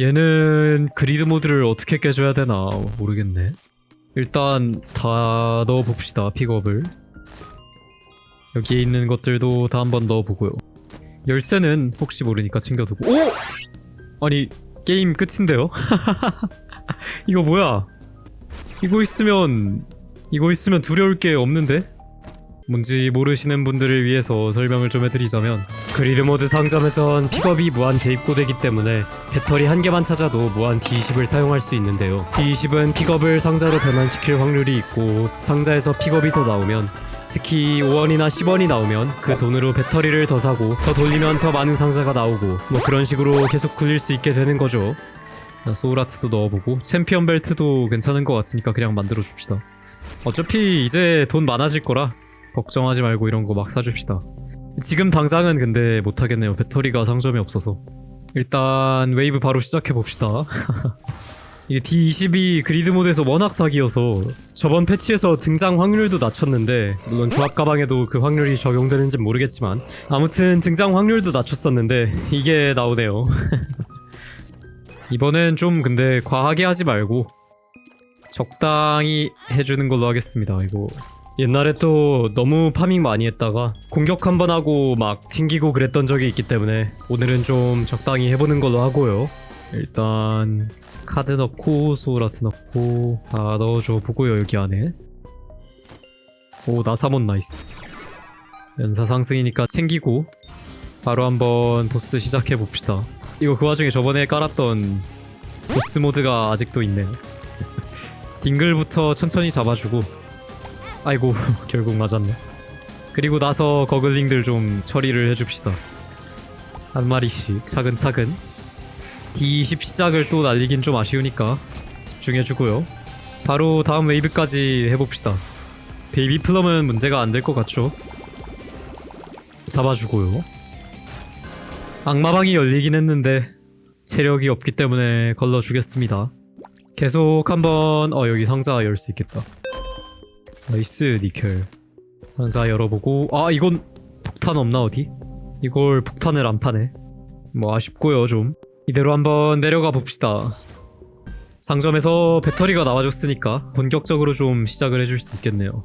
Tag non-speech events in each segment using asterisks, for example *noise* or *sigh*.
얘는 그리드 모드를 어떻게 깨줘야 되나 모르겠네. 일단 다 넣어봅시다 픽업을. 여기에 있는 것들도 다 한번 넣어보고요. 열쇠는 혹시 모르니까 챙겨두고. 오! 아니 게임 끝인데요? *laughs* 이거 뭐야? 이거 있으면 이거 있으면 두려울 게 없는데? 뭔지 모르시는 분들을 위해서 설명을 좀 해드리자면 그리드 모드 상점에선 픽업이 무한 재입고되기 때문에 배터리 한 개만 찾아도 무한 D20을 사용할 수 있는데요. D20은 픽업을 상자로 변환시킬 확률이 있고 상자에서 픽업이 더 나오면 특히 5원이나 10원이 나오면 그 돈으로 배터리를 더 사고 더 돌리면 더 많은 상자가 나오고 뭐 그런 식으로 계속 굴릴 수 있게 되는 거죠. 소울아트도 넣어보고 챔피언 벨트도 괜찮은 것 같으니까 그냥 만들어 줍시다. 어차피 이제 돈 많아질 거라 걱정하지 말고 이런 거 막 사줍시다. 지금 당장은 근데 못하겠네요. 배터리가 상점에 없어서. 일단 웨이브 바로 시작해 봅시다. *laughs* 이게 D22 그리드 모드에서 워낙 사기여서 저번 패치에서 등장 확률도 낮췄는데 물론 조합 가방에도 그 확률이 적용되는지 는 모르겠지만 아무튼 등장 확률도 낮췄었는데 이게 나오네요. *laughs* 이번엔 좀 근데 과하게 하지 말고 적당히 해주는 걸로 하겠습니다. 이거 옛날에 또 너무 파밍 많이 했다가 공격 한 번 하고 막 튕기고 그랬던 적이 있기 때문에 오늘은 좀 적당히 해보는 걸로 하고요. 일단 카드 넣고 소울아트 넣고 다 넣어줘 보고요 여기 안에. 오 나사몬 나이스. 연사 상승이니까 챙기고 바로 한번 보스 시작해 봅시다. 이거 그 와중에 저번에 깔았던 보스 모드가 아직도 있네. *laughs* 딩글부터 천천히 잡아주고 아이고 *laughs* 결국 맞았네. 그리고 나서 거글링들 좀 처리를 해줍시다. 한 마리씩 차근차근. D20 시작을 또 날리긴 좀 아쉬우니까 집중해주고요. 바로 다음 웨이브까지 해봅시다. 베이비 플럼은 문제가 안 될 것 같죠? 잡아주고요. 악마방이 열리긴 했는데 체력이 없기 때문에 걸러주겠습니다. 계속 한번 어 여기 상자 열 수 있겠다 나이스 니켈. 상자 열어보고 아 이건 폭탄 없나 어디? 이걸 폭탄을 안 파네. 뭐 아쉽고요 좀. 이대로 한번 내려가 봅시다. 상점에서 배터리가 나와줬으니까 본격적으로 좀 시작을 해줄 수 있겠네요.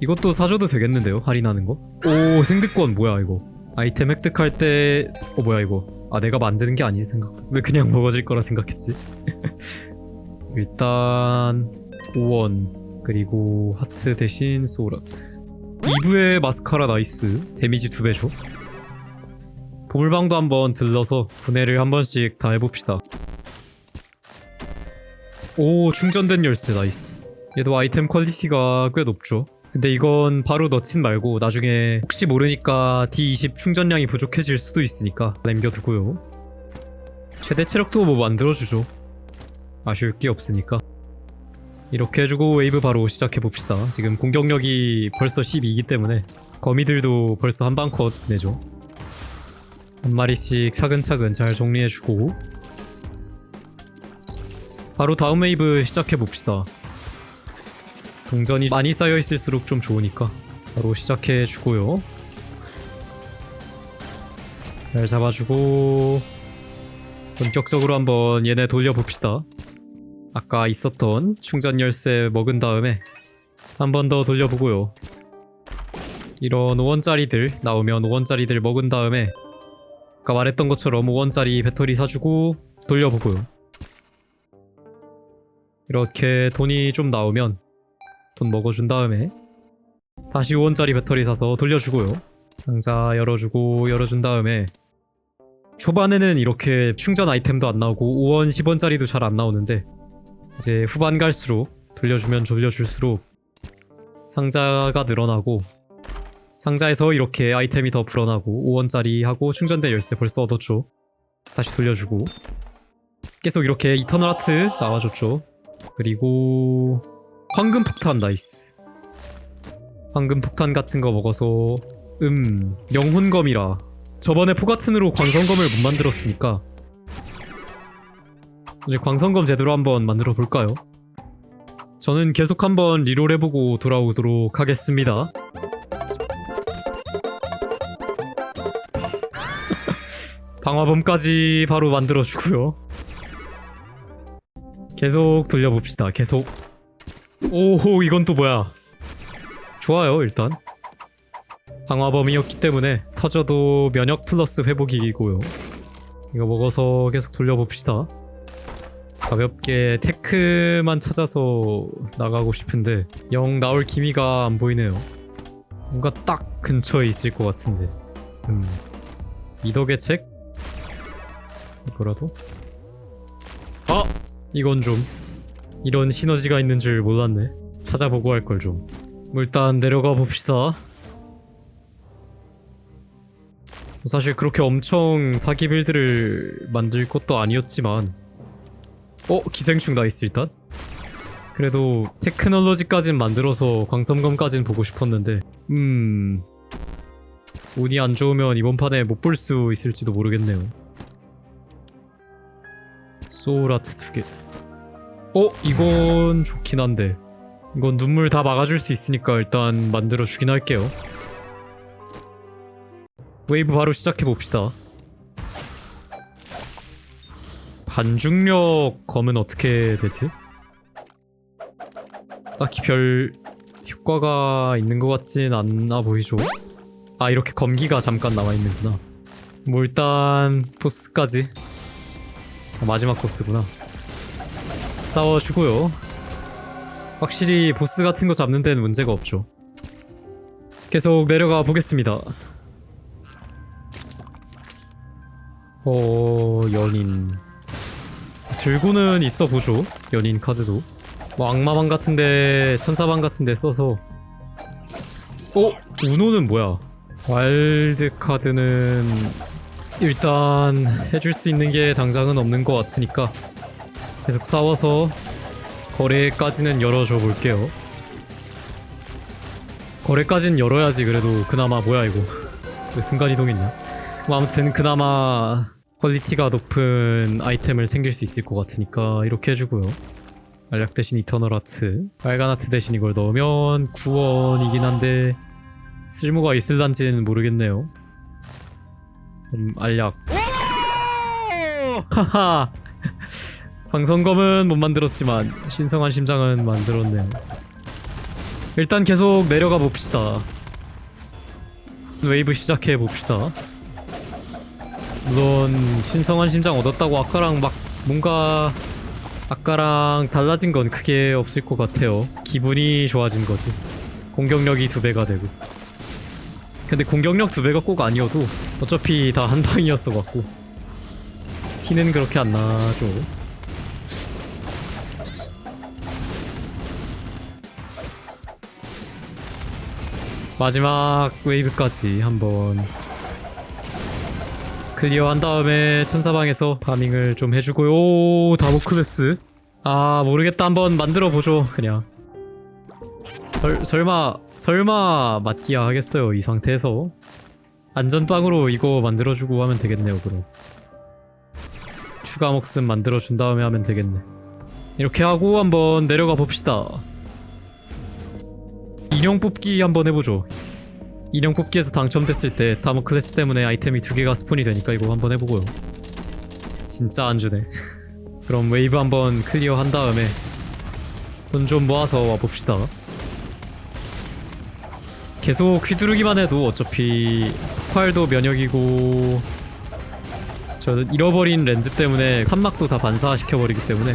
이것도 사줘도 되겠는데요 할인하는 거? 오 생득권 뭐야 이거? 아이템 획득할 때... 어 뭐야 이거? 아 내가 만드는 게 아니지 생각. 왜 그냥 먹어질 거라 생각했지? *laughs* 일단 5원 그리고 하트 대신 소울아트. 2부의 마스카라 나이스. 데미지 2배죠? 보물방도 한번 들러서 분해를 한 번씩 다 해봅시다. 오 충전된 열쇠 나이스. 얘도 아이템 퀄리티가 꽤 높죠? 근데 이건 바로 넣진 말고 나중에 혹시 모르니까 D20 충전량이 부족해질 수도 있으니까 남겨두고요. 최대 체력도 뭐 만들어주죠. 아쉬울 게 없으니까 이렇게 해주고 웨이브 바로 시작해봅시다. 지금 공격력이 벌써 12이기 때문에 거미들도 벌써 한방컷 내죠. 한 마리씩 차근차근 잘 정리해주고 바로 다음 웨이브 시작해봅시다. 동전이 많이 쌓여있을수록 좀 좋으니까 바로 시작해주고요. 잘 잡아주고 본격적으로 한번 얘네 돌려봅시다 아까 있었던 충전 열쇠 먹은 다음에 한 번 더 돌려보고요. 이런 5원짜리들 나오면 5원짜리들 먹은 다음에 아까 말했던 것처럼 5원짜리 배터리 사주고 돌려보고요. 이렇게 돈이 좀 나오면 돈 먹어준 다음에 다시 5원짜리 배터리 사서 돌려주고요. 상자 열어주고 열어준 다음에 초반에는 이렇게 충전 아이템도 안 나오고 5원, 10원짜리도 잘 안 나오는데 이제 후반 갈수록 돌려주면 돌려줄수록 상자가 늘어나고 상자에서 이렇게 아이템이 더 불어나고 5원짜리 하고 충전된 열쇠 벌써 얻었죠. 다시 돌려주고 계속 이렇게 이터널 아트 나와줬죠. 그리고 황금 폭탄 나이스. 황금 폭탄 같은 거 먹어서 음 영혼검이라. 저번에 포가튼으로 광선검을 못 만들었으니까 이제 광선검 제대로 한번 만들어 볼까요? 저는 계속 한번 리롤 해보고 돌아오도록 하겠습니다. *laughs* 방화범까지 바로 만들어주고요. 계속 돌려봅시다 계속 오호 이건 또 뭐야 좋아요 일단 방화범이었기 때문에 터져도 면역 플러스 회복이고요 이거 먹어서 계속 돌려봅시다 가볍게 테크만 찾아서 나가고 싶은데 영 나올 기미가 안 보이네요. 뭔가 딱 근처에 있을 것 같은데. 음. 이덕의 책? 이거라도? 아! 이건 좀. 이런 시너지가 있는 줄 몰랐네. 찾아보고 할 걸 좀. 일단 내려가 봅시다. 사실 그렇게 엄청 사기 빌드를 만들 것도 아니었지만 어? 기생충 나이스 일단 그래도 테크놀로지까진 만들어서 광섬검까진 보고 싶었는데 음... 운이 안 좋으면 이번 판에 못 볼 수 있을지도 모르겠네요 소울아트 두개 어? 이건 좋긴 한데 이건 눈물 다 막아줄 수 있으니까 일단 만들어 주긴 할게요 웨이브 바로 시작해봅시다 반중력 검은 어떻게 되지? 딱히 별 효과가 있는 것 같진 않아 보이죠? 아 이렇게 검기가 잠깐 남아있는구나. 뭐 일단 보스까지. 아, 마지막 보스구나. 싸워주고요. 확실히 보스 같은 거 잡는 데는 문제가 없죠. 계속 내려가 보겠습니다. 어... 연인 들고는 있어 보죠 연인 카드도. 뭐 악마방 같은데 천사방 같은데 써서. 어? 우노는 뭐야? 와일드 카드는 일단 해줄 수 있는 게 당장은 없는 것 같으니까. 계속 싸워서 거래까지는 열어줘 볼게요. 거래까진 열어야지 그래도. 그나마 뭐야 이거? 왜 순간이동했냐? 뭐 아무튼 그나마 퀄리티가 높은 아이템을 챙길 수 있을 것 같으니까 이렇게 해주고요. 알약 대신 이터널 아트 빨간 아트 대신 이걸 넣으면 구원이긴 한데 쓸모가 있을란지는 모르겠네요. 음, 알약. 하하! *laughs* 방성검은 못 만들었지만 신성한 심장은 만들었네요. 일단 계속 내려가 봅시다. 웨이브 시작해 봅시다 물론 신성한 심장 얻었다고 아까랑 막 뭔가 아까랑 달라진 건 크게 없을 것 같아요. 기분이 좋아진 거지. 공격력이 두 배가 되고. 근데 공격력 두 배가 꼭 아니어도 어차피 다 한 방이었어 갖고. 티는 그렇게 안 나죠. 마지막 웨이브까지 한번 클리어한 다음에 천사방에서 파밍을 좀 해주고요. 오 다모클레스. 아 모르겠다. 한번 만들어보죠 그냥. 설, 설마 설마 맞기야 하겠어요 이 상태에서. 안전빵으로 이거 만들어주고 하면 되겠네요 그럼. 추가 목숨 만들어준 다음에 하면 되겠네. 이렇게 하고 한번 내려가 봅시다. 인형 뽑기 한번 해보죠 인형 뽑기에서 당첨됐을 때 다모 클래스 때문에 아이템이 두 개가 스폰이 되니까 이거 한번 해보고요. 진짜 안 주네. *laughs* 그럼 웨이브 한번 클리어 한 다음에 돈 좀 모아서 와봅시다. 계속 휘두르기만 해도 어차피 폭발도 면역이고 저 잃어버린 렌즈 때문에 탄막도 다 반사시켜버리기 때문에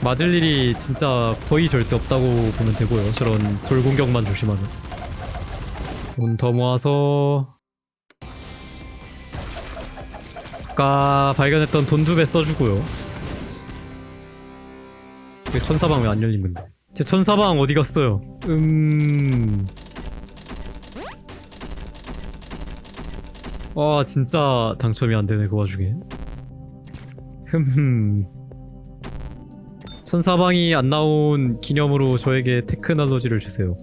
맞을 일이 진짜 거의 절대 없다고 보면 되고요. 저런 돌 공격만 조심하면 돈 더 모아서 아까 발견했던 돈 두 배 써주고요. 왜 천사방 왜 안 열린 건데? 제 천사방 어디 갔어요? 음... 와 진짜 당첨이 안 되네 그 와중에. 흠흠. 천사방이 안 나온 기념으로 저에게 테크놀로지를 주세요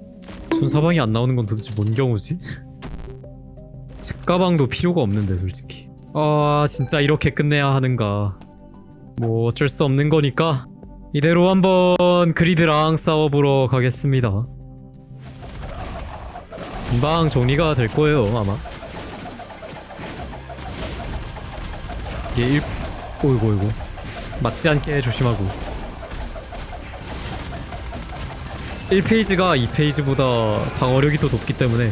천사방이 안 나오는 건 도대체 뭔 경우지? 책가방도 필요가 없는데 솔직히. 아 진짜 이렇게 끝내야 하는가. 뭐 어쩔 수 없는 거니까 이대로 한번 그리드랑 싸워보러 가겠습니다. 금방 정리가 될 거예요 아마. 이게 일... 오이고 오이고 맞지 않게 조심하고 1페이지가 2페이지보다 방어력이 더 높기 때문에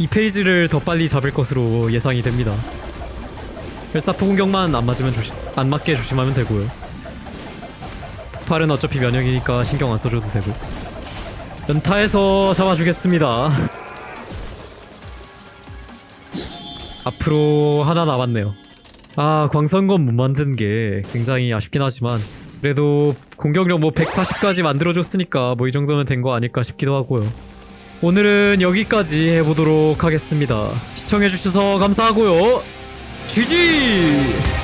2페이지를 더 빨리 잡을 것으로 예상이 됩니다. 헬사프 공격만 안 맞으면 조심, 안 맞게 조심하면 되고요. 폭발은 어차피 면역이니까 신경 안 써줘도 되고. 연타에서 잡아주겠습니다. 앞으로 하나 남았네요. 아, 광선검 못 만든 게 굉장히 아쉽긴 하지만 그래도 공격력 뭐 140까지 만들어줬으니까 뭐 이 정도면 된 거 아닐까 싶기도 하고요. 오늘은 여기까지 해보도록 하겠습니다. 시청해주셔서 감사하고요. GG!